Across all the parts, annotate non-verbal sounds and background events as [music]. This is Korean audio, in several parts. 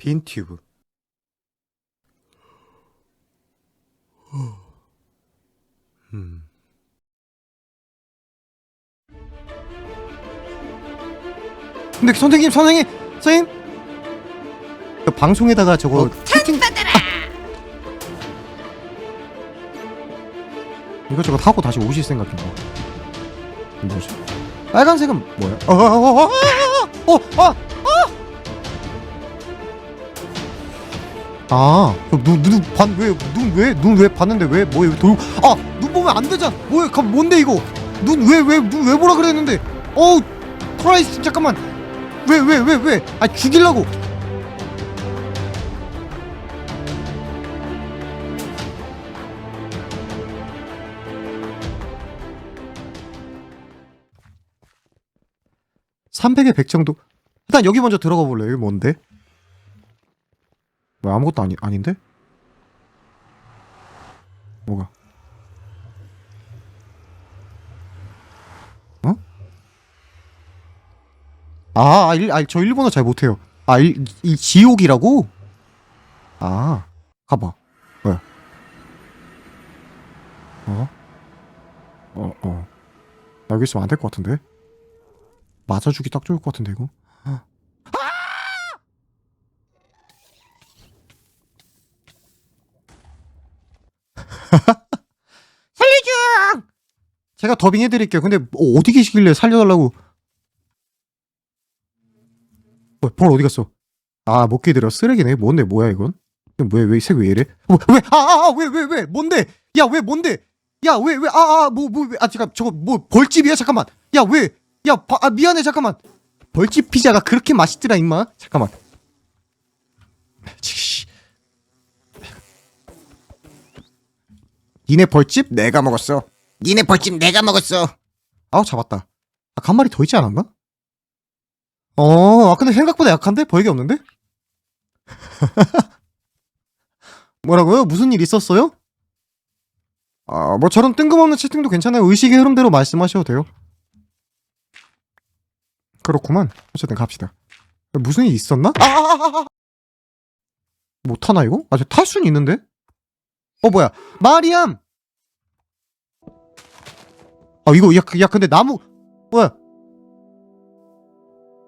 빈 튜브 음. 근데 선생님 선생님 선생님 그 방송에다가 저거 채팅 이거 저거 타고 다시 오실 생각인가 뭐지 빨간색은 뭐야 어어어어어어어 아, 아 눈눈반왜눈 왜 봤는데 왜 뭐에 돌아 눈 보면 안 되잖아. 뭐야 가 뭔데 이거? 눈 왜 왜 눈 왜 보라 그랬는데? 어우 크라이스 잠깐만. 왜 왜 왜왜아 죽일라고. (300에 100 정도) 일단 여기 먼저 들어가 볼래? 여기 뭔데 왜 아무것도 아니 아닌데 뭐가 어? 아, 아, 일, 아, 저 일본어 잘 못해요. 아, 일, 이 지옥이라고? 아, 가봐. 왜? 어? 어, 어. 나 여기 있으면 안 될 것 같은데? 맞아주기 딱 좋을 것 같은데, 이거? [laughs] 살려줘! 제가 더빙 해드릴게요. 근데 뭐 어디 계시길래 살려달라고. 뭐, 벌 어디 갔어? 아, 못 기들어. 쓰레기네. 뭔데, 뭐야, 이건? 왜, 왜, 색 왜 이래? 어, 왜, 아, 아, 아, 왜, 왜, 왜, 뭔데? 야, 왜, 뭔데? 야, 왜, 왜, 아, 아, 뭐, 뭐, 왜, 아, 잠깐, 저거, 뭐, 벌집이야? 잠깐만. 야, 왜? 야, 바, 아, 미안해, 잠깐만. 벌집 피자가 그렇게 맛있더라, 임마. 잠깐만. 니네 벌집 내가 먹었어. 니네 벌집 내가 먹었어. 아우, 잡았다. 아, 한 마리 더 있지 않았나? 어, 아, 근데 생각보다 약한데? 벌게 없는데? [laughs] 뭐라고요? 무슨 일 있었어요? 아, 뭐 저런 뜬금없는 채팅도 괜찮아요. 의식의 흐름대로 말씀하셔도 돼요. 그렇구만. 어쨌든 갑시다. 무슨 일 있었나? 아, 아, 아, 아. 못 타나 이거? 아, 저탈 수는 있는데? 어, 뭐야? 마리암! 아, 이거, 야, 야, 근데 나무, 뭐야? 야,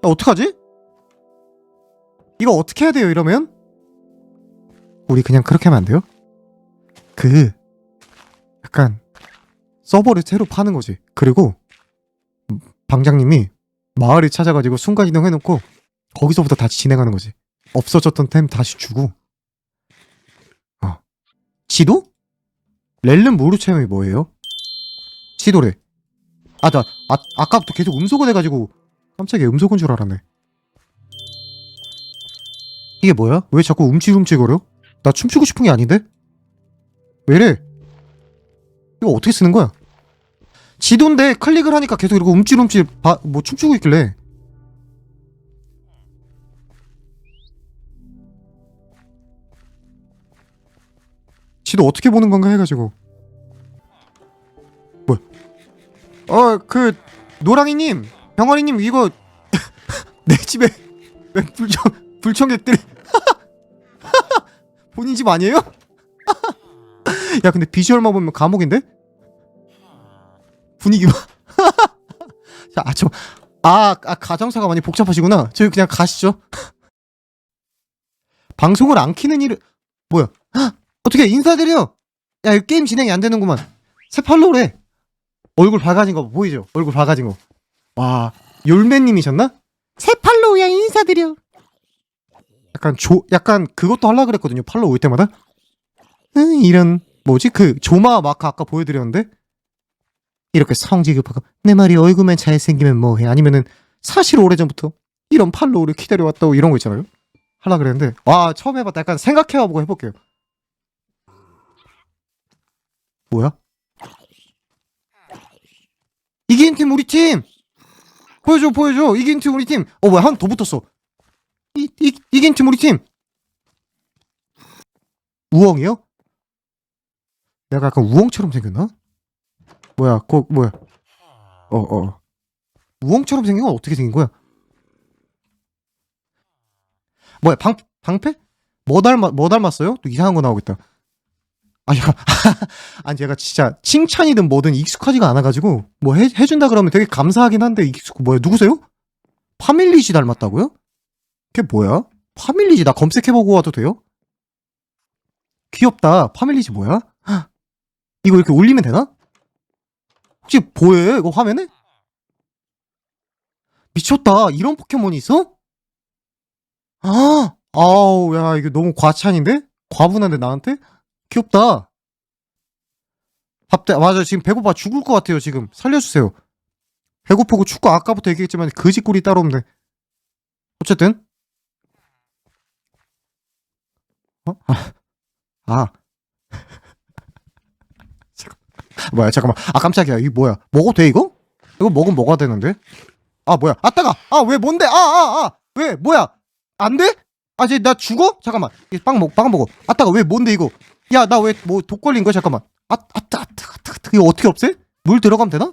어떡하지? 이거 어떻게 해야 돼요, 이러면? 우리 그냥 그렇게 하면 안 돼요? 그, 약간, 서버를 새로 파는 거지. 그리고, 방장님이 마을을 찾아가지고 순간이동 해놓고, 거기서부터 다시 진행하는 거지. 없어졌던 템 다시 주고. 어. 지도? 렐름 모루 체험이 뭐예요? 지도래. 아, 나, 아, 아까부터 계속 음소거 돼가지고, 깜짝이야, 음소거인 줄 알았네. 이게 뭐야? 왜 자꾸 움찔움찔거려? 나 춤추고 싶은 게 아닌데? 왜 이래? 이거 어떻게 쓰는 거야? 지도인데 클릭을 하니까 계속 이러고 움찔움찔 바, 뭐 춤추고 있길래 지도 어떻게 보는 건가 해가지고 뭐야 어그 노랑이님 병아리님 이거 [laughs] 내 집에 왜 불청 불청객들이 [laughs] 본인 집 아니에요? [laughs] 야 근데 비주얼만 보면 감옥인데? 분위기 봐. 자, 아, 저, 아, 아, 가정사가 많이 복잡하시구나. 저희 그냥 가시죠. 방송을 안 키는 일을, 뭐야. 헉, 어떻게 인사드려? 야, 이 게임 진행이 안 되는구만. 새 팔로우래. 얼굴 밝아진 거 보이죠? 얼굴 밝아진 거. 와, 열매님이셨나? 새 팔로우야, 인사드려. 약간 조, 약간 그것도 하려 그랬거든요. 팔로우 올 때마다. 응, 이런, 뭐지? 그, 조마 마크 아까 보여드렸는데? 이렇게 성질 급하고 내 말이 얼굴만 잘생기면 뭐해 아니면은 사실 오래전부터 이런 팔로우를 기다려왔다고 이런 거 있잖아요 하려 그랬는데 와 처음 해봤다 약간 생각해보고 해볼게요 뭐야? 이긴 팀 우리 팀 보여줘 보여줘 이긴 팀 우리 팀 어 뭐야 한 더 붙었어 이, 이, 이긴 팀 우리 팀 우엉이요? 내가 약간 우엉처럼 생겼나? 뭐야, 거, 뭐야. 어, 어. 우엉처럼 생긴 건 어떻게 생긴 거야? 뭐야, 방, 방패? 뭐 닮았 뭐 닮았어요? 또 이상한 거 나오겠다. 아 잠깐 [laughs] 아니 제가 진짜 칭찬이든 뭐든 익숙하지가 않아가지고 뭐 해, 해준다 그러면 되게 감사하긴 한데 익숙 뭐야 누구세요? 파밀리지 닮았다고요? 그게 뭐야? 파밀리지 나 검색해보고 와도 돼요? 귀엽다 파밀리지 뭐야? 헉, [gasps] 이거 이렇게 올리면 되나? 혹시 보여요 이거 화면에? 미쳤다 이런 포켓몬이 있어? 아 [gasps] 아우 야 이거 너무 과찬인데? 과분한데 나한테? 귀엽다. 밥때 맞아 지금 배고파 죽을 것 같아요 지금. 살려주세요. 배고프고 축구 아까부터 얘기했지만 거지꼴이 따로 없네. 어쨌든. 어? 아, 아. [laughs] 뭐야 잠깐만. 아 깜짝이야. 이거 뭐야? 먹어도 돼 이거? 이거 먹으면 먹어야 되는데. 아 뭐야? 아 따가! 아 왜 뭔데? 아 아 아! 왜 뭐야? 안 돼? 아 이제 나 죽어? 잠깐만. 이빵 먹, 빵 먹어. 아 따가 왜 뭔데 이거 야 나 왜 뭐 독 걸린 거야? 잠깐만. 아 아따 아따 아따 아따 이거 어떻게 없애? 물 들어가면 되나?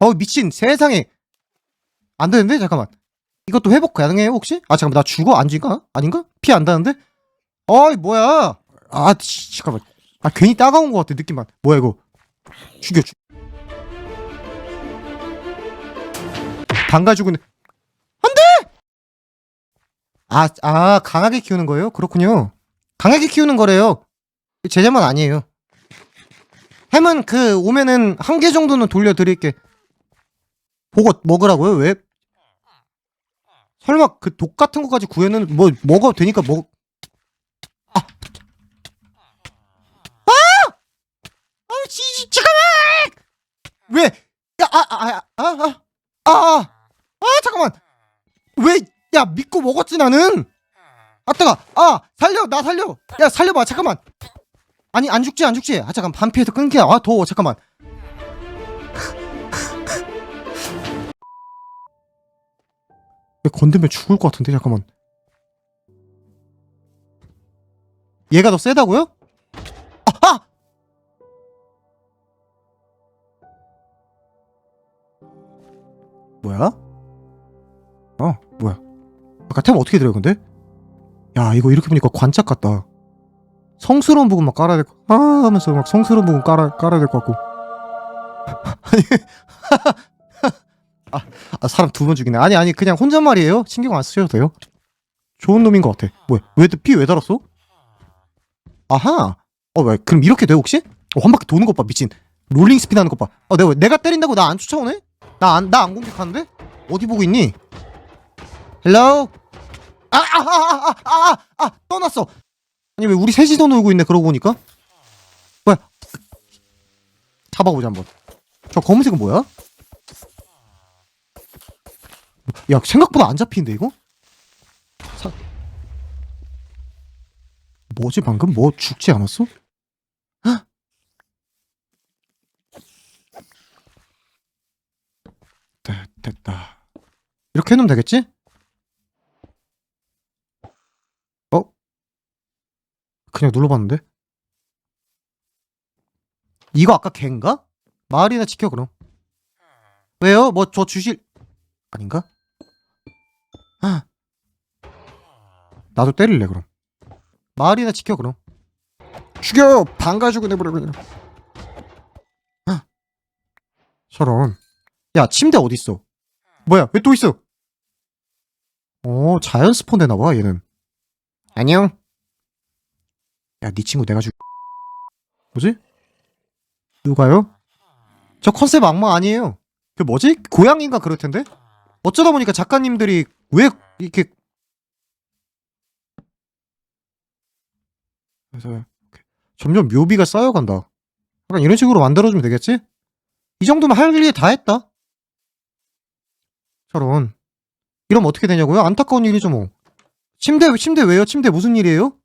어 미친. 세상에. 안 되는데? 잠깐만. 이것도 회복 가능해요 혹시? 아 잠깐만. 나 죽어? 안 죽어? 아닌가? 피 안 나는데? 어이 뭐야? 아 씨, 잠깐만. 아 괜히 따가운 것 같아 느낌만. 뭐야 이거? 죽여 죽여 반가 죽은. 안돼! 아, 아 강하게 키우는 거예요? 그렇군요. 강하게 키우는 거래요 제 잘못 아니에요. 햄은 그 오면은 한 개 정도는 돌려드릴게. 보고 먹으라고요? 왜? 설마 그 독 같은 거까지 구해는 뭐 먹어도 되니까 먹. 아! 아! 아우 지 잠깐만! 왜? 야 아 아 아 아 아 아 아 아 아, 아, 아, 아, 잠깐만. 왜? 야 믿고 먹었지 나는. 아따가 아 살려 나 살려. 야 살려봐 잠깐만. 아니, 안 죽지, 안 죽지? 아, 잠깐, 반피해서 끊게, 아, 더워, 잠깐만. 왜 건들면 죽을 것 같은데, 잠깐만. 얘가 더 세다고요? 아하! 뭐야? 어, 뭐야? 아까 템 어떻게 들어요, 근데? 야, 이거 이렇게 보니까 관짝 같다. 성스러운 부분 막 깔아야 될 거, 아, 하면서 막 성스러운 부분 깔아, 깔아야 될 것 같고. [laughs] 아, 아, 사람 두 번 죽이네. 아니, 아니, 그냥 혼잣말이에요. 신경 안 쓰셔도 돼요. 좋은 놈인 것 같아. 뭐야? 왜, 피왜 달았어? 아하. 어, 왜, 그럼 이렇게 돼, 혹시? 어, 한 바퀴 도는 것 봐, 미친. 롤링 스피드 하는 것 봐. 어, 내가, 내가 때린다고 나 안 쫓아오네? 나 안, 나 안 공격하는데? 어디 보고 있니? 헬로? 아, 아, 아, 아, 아, 아, 아, 떠났어. 아니, 왜 우리 셋이서 놀고 있네, 그러고 보니까? 뭐야? 잡아보자, 한번. 저 검은색은 뭐야? 야, 생각보다 안 잡히는데, 이거? 사... 뭐지, 방금? 뭐 죽지 않았어? 헉! 됐, 됐다. 이렇게 해놓으면 되겠지? 어? 그냥 눌러봤는데? 이거 아까 걘가? 마을이나 지켜 그럼 왜요? 뭐 저 주실 아닌가? 아. 나도 때릴래 그럼 마을이나 지켜 그럼 죽여 반가지고 내버려 그냥 아. 저런 야 침대 어딨어 뭐야 왜 또 있어 어 자연 스폰 되나봐 얘는 안녕 야 네 친구 내가 죽 뭐지? 누가요? 저 컨셉 악마 아니에요 그 뭐지? 고양인가 그럴 텐데? 어쩌다 보니까 작가님들이 왜 이렇게 그래서 점점 묘비가 쌓여간다. 약간 이런 식으로 만들어주면 되겠지? 이 정도면 할 일 다 했다. 저런. 이러면 어떻게 되냐고요? 안타까운 일이죠 뭐. 침대 침대 왜요? 침대 무슨 일이에요?